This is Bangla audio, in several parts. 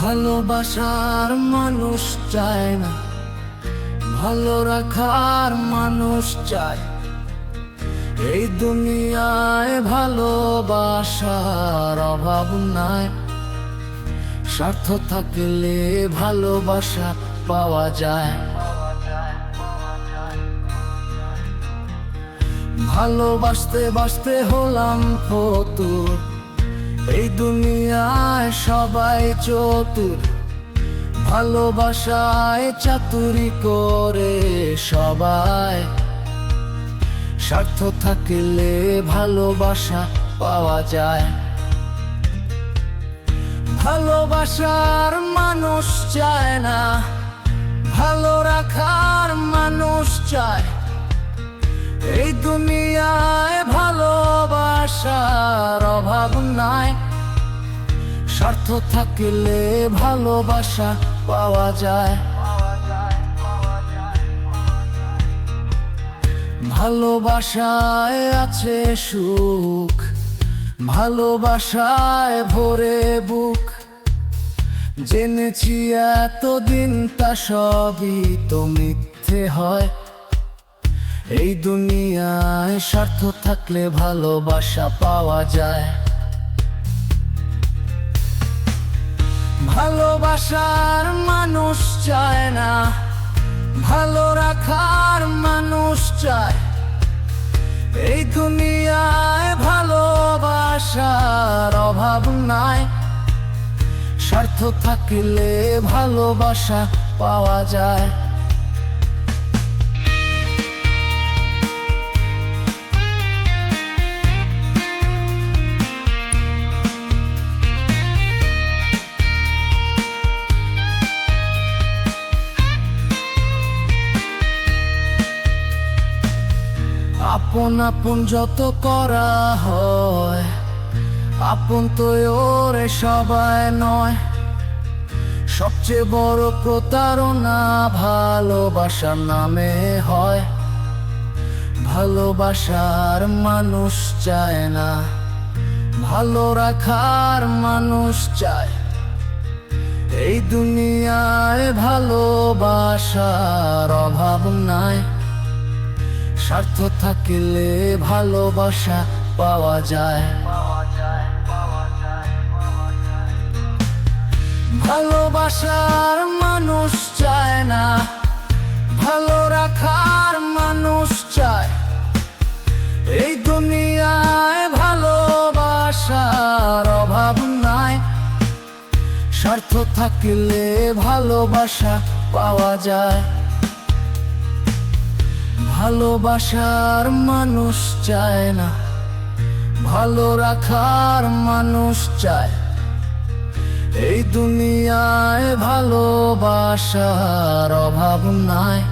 ভালোবাসার মানুষ চায় না, ভালো রাখার মানুষ চায়। এই দুনিয়ায় ভালোবাসার অভাব নাই। স্বার্থ থাকলে ভালোবাসা পাওয়া যায়। ভালোবাসতে বাসতে হলাম ফতুর এই দুনিয়ায় সবাই চতুর, ভালোবাসায় চাতুরি করে সবাই। স্বার্থ থাকলে ভালোবাসা পাওয়া যায়। ভালোবাসার মানুষ চায় না, ভালো রাখার মানুষ চায়। এই দুনিয়ায় স্বার্থ থাকলে ভালোবাসা পাওয়া যায়। ভালোবাসায় আছে সুখ, ভালোবাসায় ভরে বুক। জেনেছি এতদিন তা সবই তো মিথ্যে হয়। এই দুনিয়ায় স্বার্থ থাকলে ভালোবাসা পাওয়া যায়। ভালোবাসার মানুষ চায় না। ভালো রাখার মানুষ চায়। এই দুনিয়ায় ভালোবাসার অভাব নাই। স্বার্থ থাকলে ভালোবাসা পাওয়া যায়। আপন আপন যত করা হয়, আপন তো ওরে সবাই নয়। সবচেয়ে বড় প্রতারণা ভালোবাসার নামে হয়। ভালোবাসার মানুষ চায় না, ভালো রাখার মানুষ চায়। এই দুনিয়ায় ভালোবাসার অভাব নাই। স্বার্থ থাকলে ভালোবাসা পাওয়া যায়। ভালোবাসার মানুষ চায় না, ভালো রাখার মানুষ চায়। এই দুনিয়ায় ভালোবাসার অভাব নাই। স্বার্থ থাকলে ভালোবাসা পাওয়া যায়। ভালোবাসার মানুষ চায় না। ভালো রাখার মানুষ চায়। এই দুনিয়ায় ভালোবাসার অভাব নাই।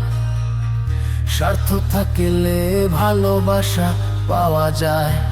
স্বার্থ থাকলে ভালোবাসা পাওয়া যায়।